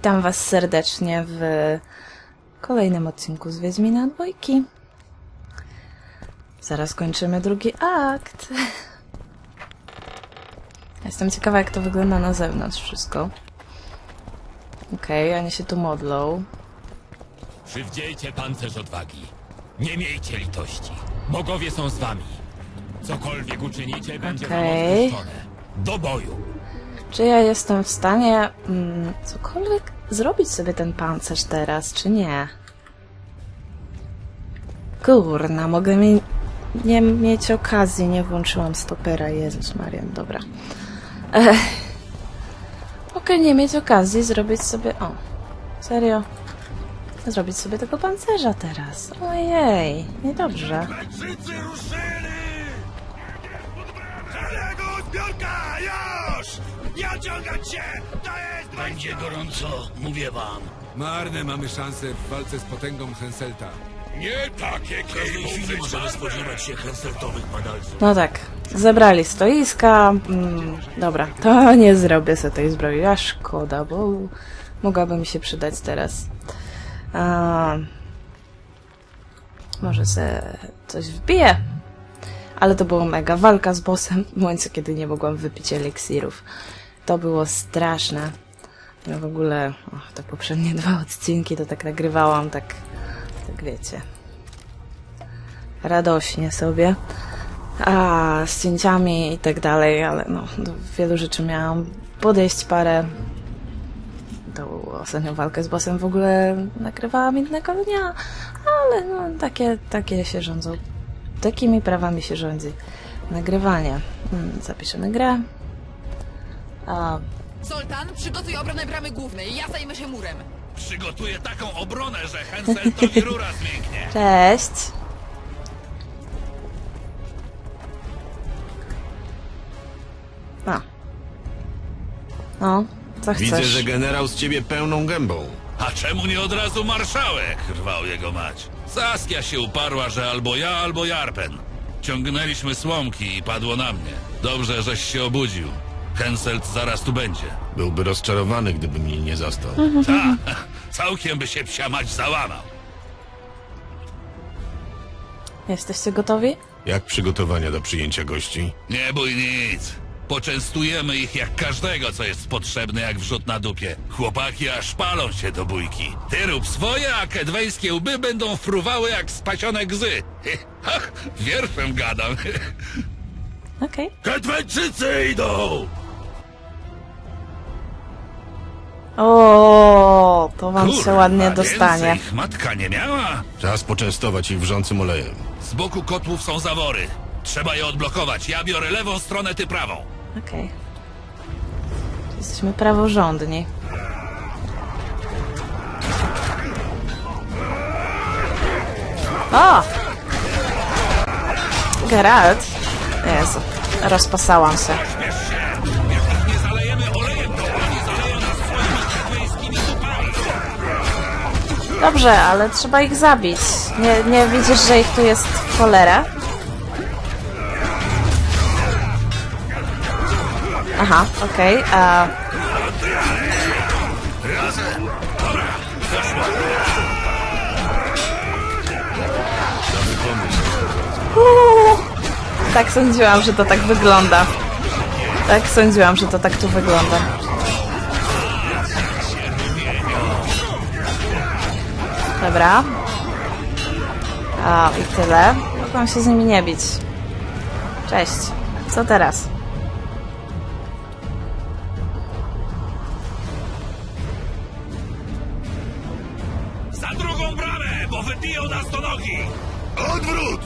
Witam Was serdecznie w kolejnym odcinku z Wiedźmina Dwójki. Zaraz kończymy drugi akt. Jestem ciekawa, jak to wygląda na zewnątrz wszystko. Okej, oni się tu modlą. Przywdziejcie pancerz odwagi. Nie miejcie litości. Bogowie są z wami. Cokolwiek uczynicie, będzie Okej. wam. Do boju. Czy ja jestem w stanie mm, cokolwiek zrobić sobie ten pancerz teraz, czy nie? Kurna, mogę mi nie mieć okazji, nie włączyłam stopera, Jezus Marian, dobra. Ech. Mogę nie mieć okazji zrobić sobie, o, serio, zrobić sobie tego pancerza teraz. Ojej, niedobrze. Mędrzycy ruszyli! Nie odciągać się! To jest Będzie gorąco, mówię wam. Marne mamy szanse w walce z potęgą Henselta. Nie takie W każdej chwili możemy spodziewać się henseltowych padalców. No tak, zebrali stoiska. Mm, dobra, to nie zrobię sobie tej zbroi, a szkoda, bo mogłaby mi się przydać teraz. A, może se coś wbiję. Ale to było mega. Walka z bossem w momencie, kiedy nie mogłam wypić eliksirów. To było straszne. Ja w ogóle, te poprzednie dwa odcinki to tak nagrywałam, tak, tak wiecie, radośnie sobie a z cięciami i tak dalej, ale no, do wielu rzeczy miałam podejść parę. Tą ostatnią walkę z bossem w ogóle nagrywałam innego dnia, ale no, takie, takie się rządzą. Takimi prawami się rządzi nagrywanie. Hmm, zapiszemy grę. A, Soltan, przygotuj obronę bramy głównej. Ja zajmę się murem. Przygotuję taką obronę, że Henseltowi rura zmięknie. cześć! A. No, co chcesz? Widzę, że generał z ciebie pełną gębą. A czemu nie od razu marszałek? Rwał jego mać. Saskia się uparła, że albo ja, albo Jarpen. Ciągnęliśmy słomki i padło na mnie. Dobrze, żeś się obudził. Henselt zaraz tu będzie. Byłby rozczarowany, gdyby mnie nie zastał. Ta, całkiem by się psia mać załamał. Jesteście gotowi? Jak przygotowania do przyjęcia gości? Nie bój nic. Poczęstujemy ich jak każdego, co jest potrzebne jak wrzut na dupie. Chłopaki aż palą się do bójki. Ty rób swoje, a kedwejskie łby będą fruwały jak spasione gzy. Ach, wierszem gadam. Okej. Kedweńczycy idą! O, to wam się ładnie dostanie. więcej ich matka nie miała? Czas poczęstować ich wrzącym olejem. Z boku kotłów są zawory. Trzeba je odblokować. Ja biorę lewą stronę, ty prawą. Okej. Jesteśmy praworządni. O! Geralt? Jezu, rozpasałam się. Dobrze, ale trzeba ich zabić. Nie, nie widzisz, że ich tu jest cholera? Aha, okej. a Uuu, Tak sądziłam, że to tak wygląda. Tak sądziłam, że to tak tu wygląda. Dobra. A, i tyle. Mogłam się z nimi nie bić. Cześć. Co teraz? Za drugą bramę, bo wybiją nas do nogi! Odwrót!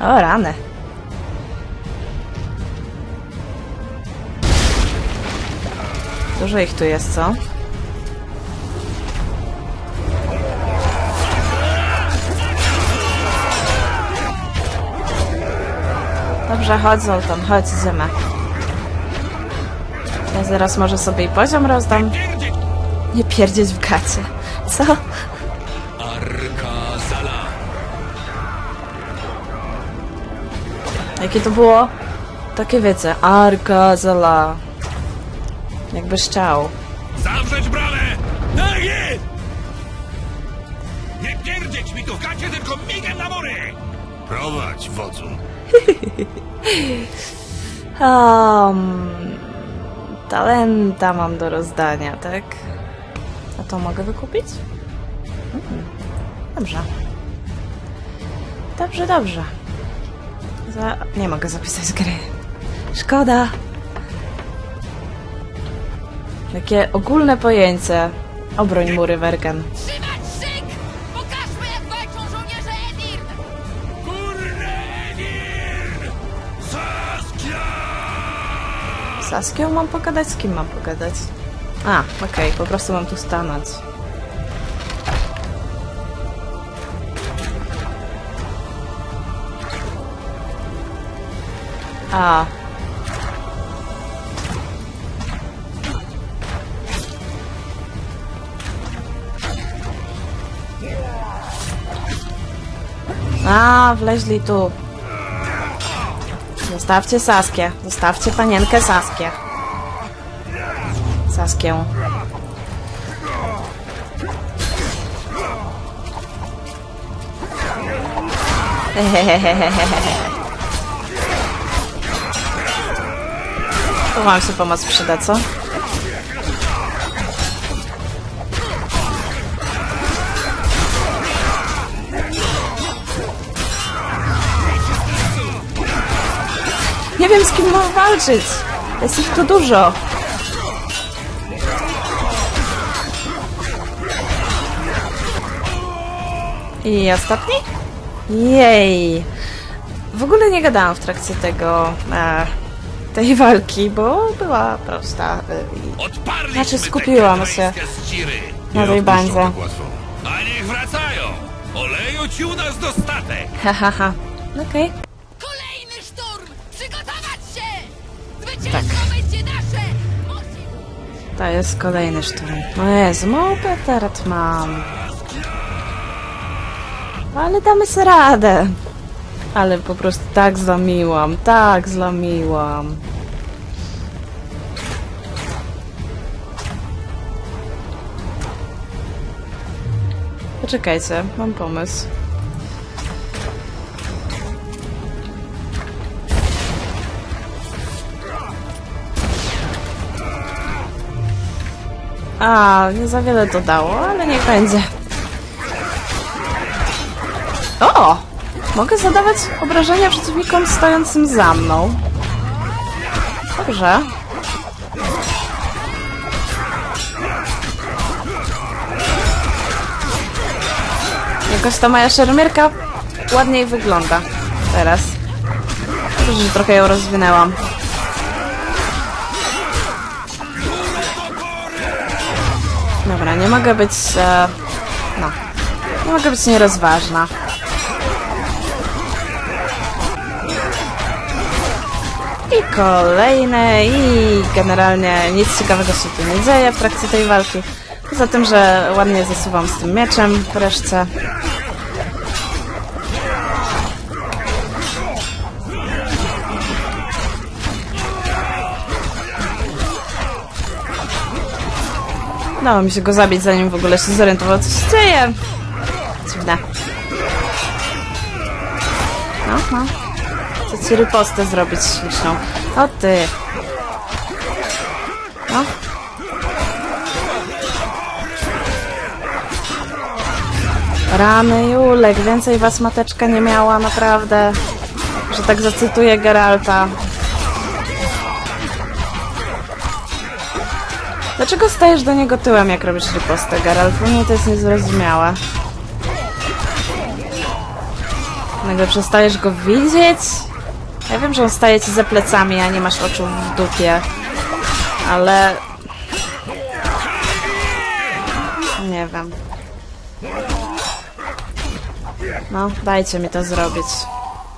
O, rany. Dużo ich tu jest, co? Dobrze, chodź Zoltan, chodź, idziemy. Ja zaraz może sobie i poziom rozdam. Nie pierdzieć w gacie. Co? Jakie to było? Takie wiecie, Arka Zala. Jakby szczał. Zawrzeć bramę! Tak jest! Nie pierdzieć mi tu w gacie, tylko migiem na mury! Prowadź, wodzu. Um, talenta mam do rozdania, tak? A to mogę wykupić? Mhm. Dobrze. Dobrze, dobrze. Za... Nie mogę zapisać gry. Szkoda. Takie ogólne pojęcie. Obroń mury, Wergen. Trzymać Z Saskią mam pogadać? Z kim mam pogadać? A, okej, po prostu mam tu stanąć. A. A, wleźli tu. Zostawcie Saskię. Zostawcie panienkę Saskię. Saskię. Tu wam się pomoc przyda, co? Nie wiem, z kim mam walczyć. Jest ich tu dużo. I ostatni? Jej. W ogóle nie gadałam w trakcie tego... E, tej walki, bo była prosta. E, Znaczy, skupiłam się. na tej bańce. A niech wracają! Oleju ci u nas dostatek! Ha, ha, ha. Okej. Kolejny szturm! Przygotować się! Zwycięstwo będzie nasze! Musi... To jest kolejny szturm. No Jezu, mało petard mam. Ale damy sobie radę. Ale po prostu tak zlamiłam, tak zlamiłam. Poczekajcie, mam pomysł. A, nie za wiele to dało, ale niech będzie. O! Mogę zadawać obrażenia przeciwnikom stojącym za mną. Dobrze. Jakoś ta moja szermierka ładniej wygląda teraz. Dobrze, że trochę ją rozwinęłam. Dobra, nie mogę być... E, no. Nie mogę być nierozważna. I kolejne, i generalnie nic ciekawego się tu nie dzieje w trakcie tej walki. Poza tym, że ładnie zasuwam z tym mieczem wreszcie. Udało mi się go zabić, zanim w ogóle się zorientował, co się dzieje. Dziwne. No, no. Chcę ci ripostę zrobić śliczną. O ty. No. Rany Julek, więcej was mateczka nie miała, naprawdę. Że tak zacytuję Geralta. Dlaczego stajesz do niego tyłem, jak robisz ripostę, Geralt? Bo mnie to jest niezrozumiałe. Nagle przestajesz go widzieć? Ja wiem, że on staje ci za plecami, a nie masz oczu w dupie. Ale... Nie wiem. No, dajcie mi to zrobić.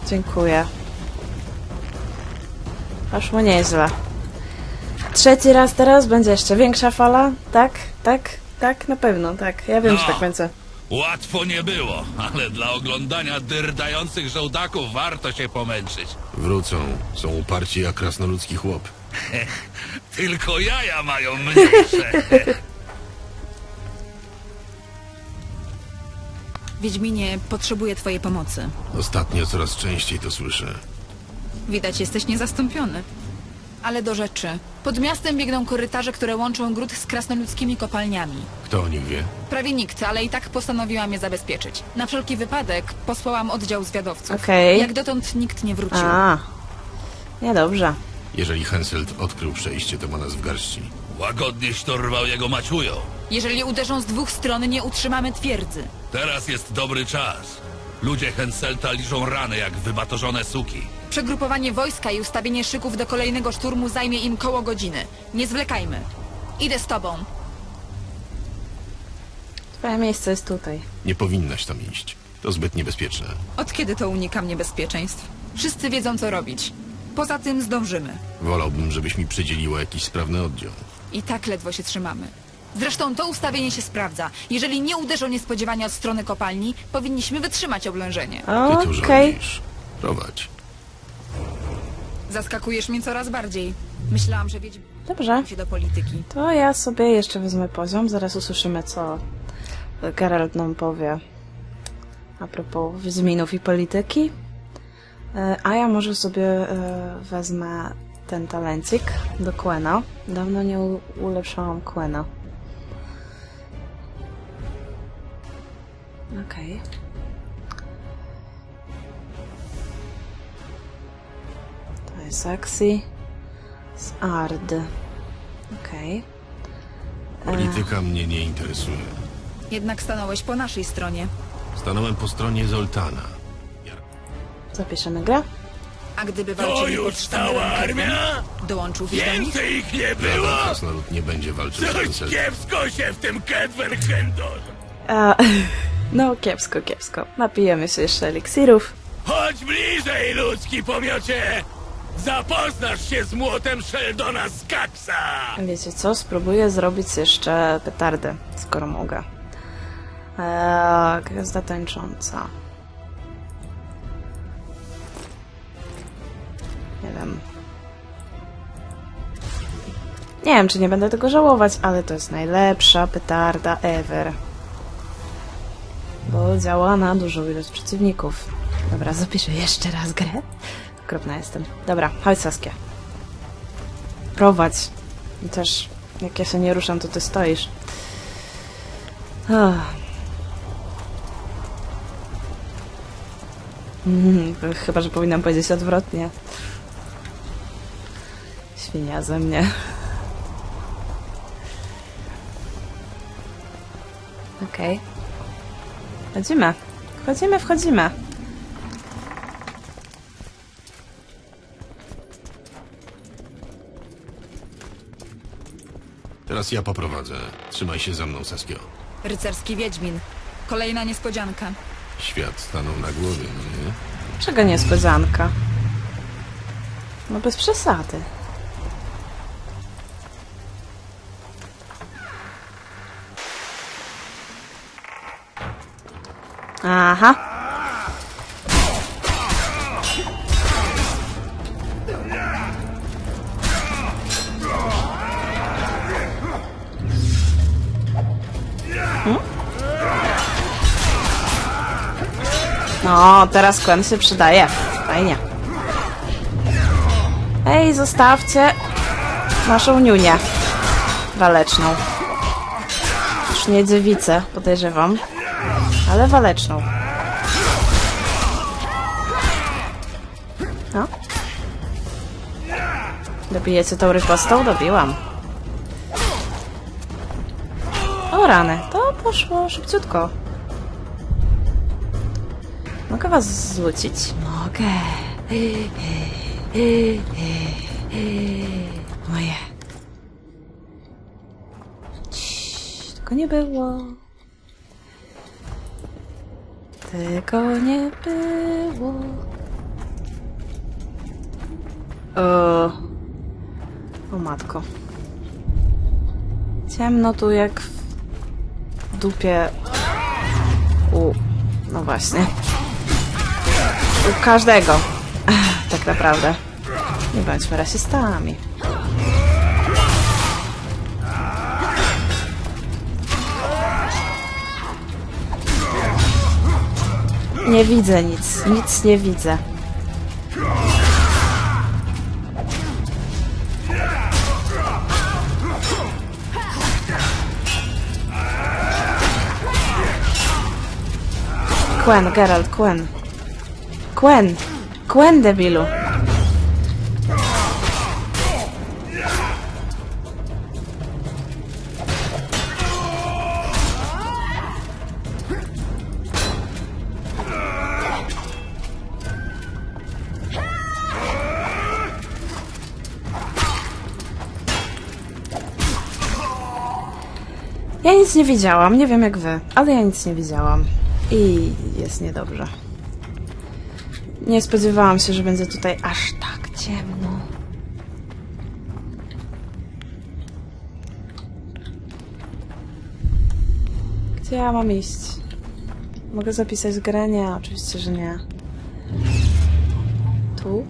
Dziękuję. Poszło nieźle. Trzeci raz teraz będzie jeszcze większa fala? Tak, tak, tak, na pewno, tak. Ja wiem, No. że tak będzie. Łatwo nie było, ale dla oglądania dyrdających żołdaków warto się pomęczyć. Wrócą. Są uparci jak krasnoludzki chłop. Tylko jaja mają mniejsze. Wiedźminie, potrzebuję twojej pomocy. Ostatnio coraz częściej to słyszę. Widać, jesteś niezastąpiony. Ale do rzeczy. Pod miastem biegną korytarze, które łączą gród z krasnoludzkimi kopalniami. Kto o nich wie? Prawie nikt, ale i tak postanowiłam je zabezpieczyć. Na wszelki wypadek posłałam oddział zwiadowców. Okej. Jak dotąd nikt nie wrócił. A, niedobrze. Jeżeli Henselt odkrył przejście, to ma nas w garści. Łagodnie sztorwał jego maciują. Jeżeli uderzą z dwóch stron, nie utrzymamy twierdzy. Teraz jest dobry czas. Ludzie Henselta liżą rany jak wybatorzone suki. Przegrupowanie wojska i ustawienie szyków do kolejnego szturmu zajmie im koło godziny. Nie zwlekajmy. Idę z tobą. Twoje miejsce jest tutaj. Nie powinnaś tam iść. To zbyt niebezpieczne. Od kiedy to unikam niebezpieczeństw? Wszyscy wiedzą, co robić. Poza tym zdążymy. Wolałbym, żebyś mi przydzieliła jakiś sprawny oddział. I tak ledwo się trzymamy. Zresztą to ustawienie się sprawdza. Jeżeli nie uderzą niespodziewanie od strony kopalni, powinniśmy wytrzymać oblężenie. Ty tu Okej. rządzisz. Prowadź. Zaskakujesz mnie coraz bardziej. Myślałam, że Wiedźmin Dobrze. się do polityki. To ja sobie jeszcze wezmę poziom. Zaraz usłyszymy, co Geralt nam powie a propos Wiedźminów i polityki. E, A ja może sobie e, wezmę ten talencik do Quena. Dawno nie u- ulepszałam Quena. Okej. To jest sexy. Z Ard. Okej. Polityka mnie nie interesuje. Jednak stanąłeś po naszej stronie. Stanąłem po stronie Zoltana. Zapiszemy grę. A gdyby To walczyli już cała armia? Dołączyłbyś do nich? Więcej ich nie było? Krasnolud nie będzie walczył z Coś kiepsko się w tym. A, no, kiepsko, kiepsko. Napijemy się jeszcze eliksirów. Chodź bliżej, ludzki pomiocie! Zapoznasz się z młotem Sheldona Skaksa! Wiecie co? Spróbuję zrobić jeszcze petardę, skoro mogę. Eee, gwiazda tańcząca. Nie wiem. Nie wiem, czy nie będę tego żałować, ale to jest najlepsza petarda ever. Bo działa na dużą ilość przeciwników. Dobra, zapiszę jeszcze raz grę. Okropna jestem. Dobra, chodź Saskia. Prowadź. I też, jak ja się nie ruszam, to ty stoisz. Ach. Mm, chyba, że powinnam powiedzieć odwrotnie. Świnia ze mnie. Okej. Wchodzimy. Wchodzimy, wchodzimy. Teraz ja poprowadzę. Trzymaj się za mną, Saskio. Rycerski Wiedźmin. Kolejna niespodzianka. Świat stanął na głowie, no nie? Czego niespodzianka? No bez przesady. Aha. Hmm? No, teraz Quen się przydaje. Fajnie. Ej, zostawcie naszą niunię waleczną. Już nie dziewicę, podejrzewam, ale waleczną. No. Dobijecie tą rykostą? Dobiłam. O rany, to poszło szybciutko. Mogę was zrzucić? Mogę. Moje. Ciii, Tego nie było. Tego nie było. O, o matko. Ciemno tu jak w dupie. U. No właśnie. U każdego. Tak naprawdę. Nie bądźmy rasistami. Nie widzę nic. Nic nie widzę. Quen, Geralt, Quen. Quen! Quen, debilu! Ja nic nie widziałam, nie wiem jak wy, ale ja nic nie widziałam. I jest niedobrze. Nie spodziewałam się, że będzie tutaj aż tak ciemno. Gdzie ja mam iść? Mogę zapisać grę? Nie, oczywiście, że nie. Tu?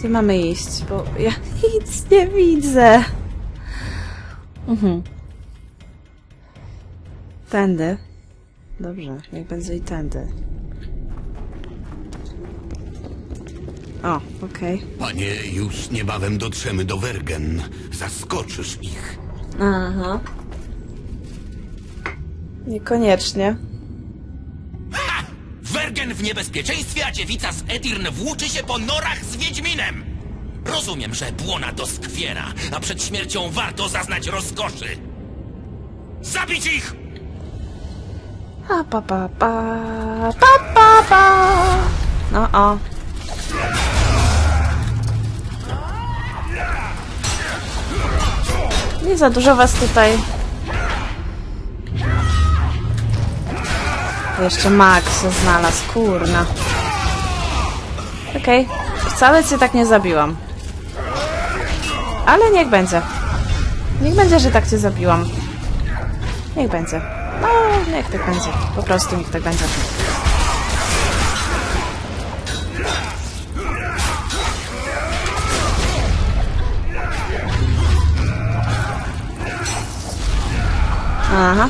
Gdzie mamy iść? Bo ja nic nie widzę. Mhm. Tędy. Dobrze, niech będzie i tędy. O, okej. Panie, już niebawem dotrzemy do Wergen. Zaskoczysz ich. Aha. Niekoniecznie. W niebezpieczeństwie, a dziewica z Edirn włóczy się po norach z Wiedźminem! Rozumiem, że błona doskwiera, a przed śmiercią warto zaznać rozkoszy. Zabić ich! A pa pa pa pa pa pa. No o. Nie za dużo was tutaj. Jeszcze Max znalazł, kurna. Okej, wcale cię tak nie zabiłam. Ale niech będzie. Niech będzie, że tak cię zabiłam. Niech będzie. No, niech tak będzie. Po prostu niech tak będzie. Aha.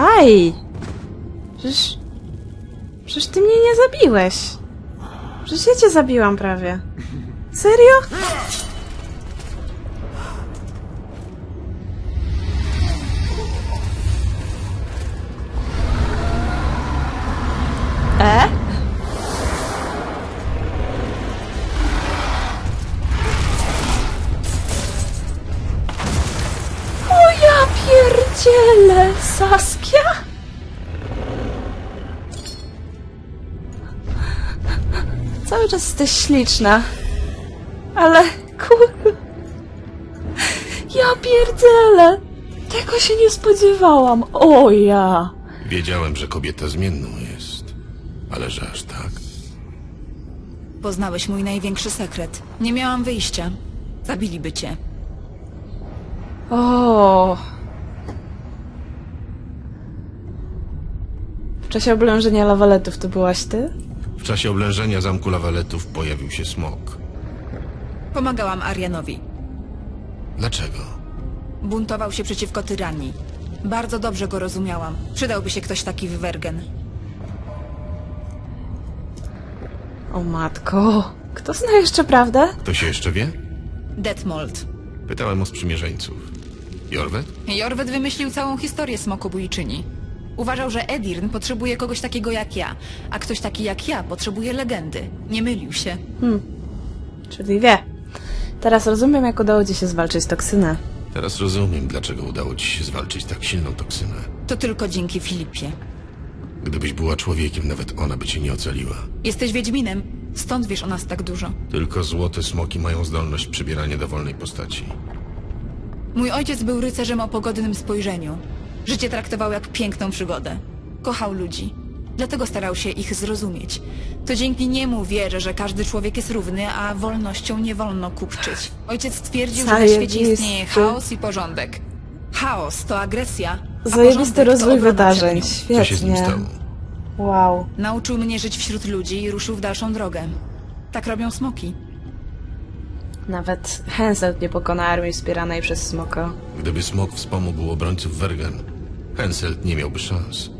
Aj! Przecież... Przecież ty mnie nie zabiłeś. Przecież ja cię zabiłam prawie. Serio? Jesteś śliczna. Ale kur... Ja pierdzielę! Tego się nie spodziewałam. O ja! Wiedziałem, że kobieta zmienną jest. Ale że aż tak. Poznałeś mój największy sekret. Nie miałam wyjścia. Zabiliby cię. O. W czasie oblężenia lawaletów to byłaś ty? W czasie oblężenia zamku lawaletów pojawił się smok. Pomagałam Arianowi. Dlaczego? Buntował się przeciwko tyranii. Bardzo dobrze go rozumiałam. Przydałby się ktoś taki w Wergen. O matko. Kto zna jeszcze prawdę? Kto się jeszcze wie? Detmold. Pytałem o sprzymierzeńców. Jorwet? Jorwet wymyślił całą historię smokobójczyni. Uważał, że Edirn potrzebuje kogoś takiego jak ja, a ktoś taki jak ja potrzebuje legendy. Nie mylił się. Czyli wie. Teraz rozumiem, jak udało ci się zwalczyć toksynę. Teraz rozumiem, dlaczego udało ci się zwalczyć tak silną toksynę. To tylko dzięki Filipie. Gdybyś była człowiekiem, nawet ona by cię nie ocaliła. Jesteś Wiedźminem, stąd wiesz o nas tak dużo. Tylko złote smoki mają zdolność przybierania dowolnej postaci. Mój ojciec był rycerzem o pogodnym spojrzeniu. Życie traktował jak piękną przygodę. Kochał ludzi. Dlatego starał się ich zrozumieć. To dzięki niemu wierzę, że każdy człowiek jest równy, a wolnością nie wolno kupczyć. Ojciec twierdził, że na świecie istnieje chaos i porządek. Chaos to agresja. a Zajebisty porządek to rozwój obrona wydarzeń. nią. Świetnie. Co się z nim stało? Wow. Nauczył mnie żyć wśród ludzi i ruszył w dalszą drogę. Tak robią smoki. Nawet Henselt nie pokona armii wspieranej przez Smoka. Gdyby smok wspomógł obrońców Wergen, Henselt nie miałby szans.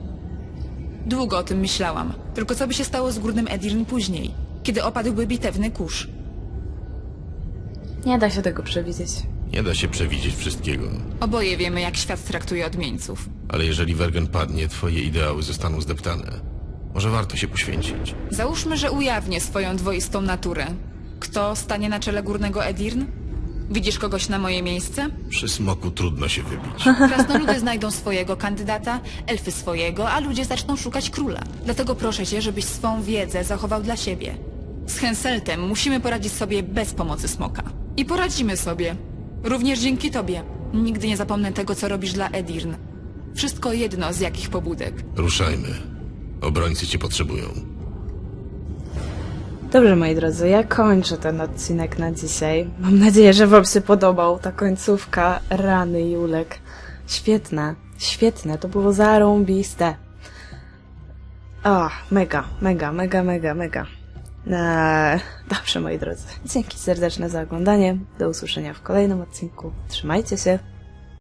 Długo o tym myślałam. Tylko co by się stało z górnym Edirn później, kiedy opadłby bitewny kurz? Nie da się tego przewidzieć. Nie da się przewidzieć wszystkiego, Oboje wiemy, jak świat traktuje odmieńców. ale jeżeli Wergen padnie, twoje ideały zostaną zdeptane. Może warto się poświęcić. Załóżmy, że ujawnię swoją dwoistą naturę. Kto stanie na czele górnego Edirn? Widzisz kogoś na moje miejsce? Przy smoku trudno się wybić. Krasnoludy znajdą swojego kandydata, elfy swojego, a ludzie zaczną szukać króla. Dlatego proszę cię, żebyś swą wiedzę zachował dla siebie. Z Henseltem musimy poradzić sobie bez pomocy smoka. I poradzimy sobie. Również dzięki tobie. Nigdy nie zapomnę tego, co robisz dla Edirn. Wszystko jedno z jakich pobudek. Ruszajmy. Obrońcy cię potrzebują. Dobrze, moi drodzy, ja kończę ten odcinek na dzisiaj. Mam nadzieję, że wam się podobał. Ta końcówka, rany Julek. Świetne, świetne, to było zarąbiste. O, mega, mega, mega, mega, mega. Eee, dobrze, moi drodzy. Dzięki serdeczne za oglądanie. Do usłyszenia w kolejnym odcinku. Trzymajcie się.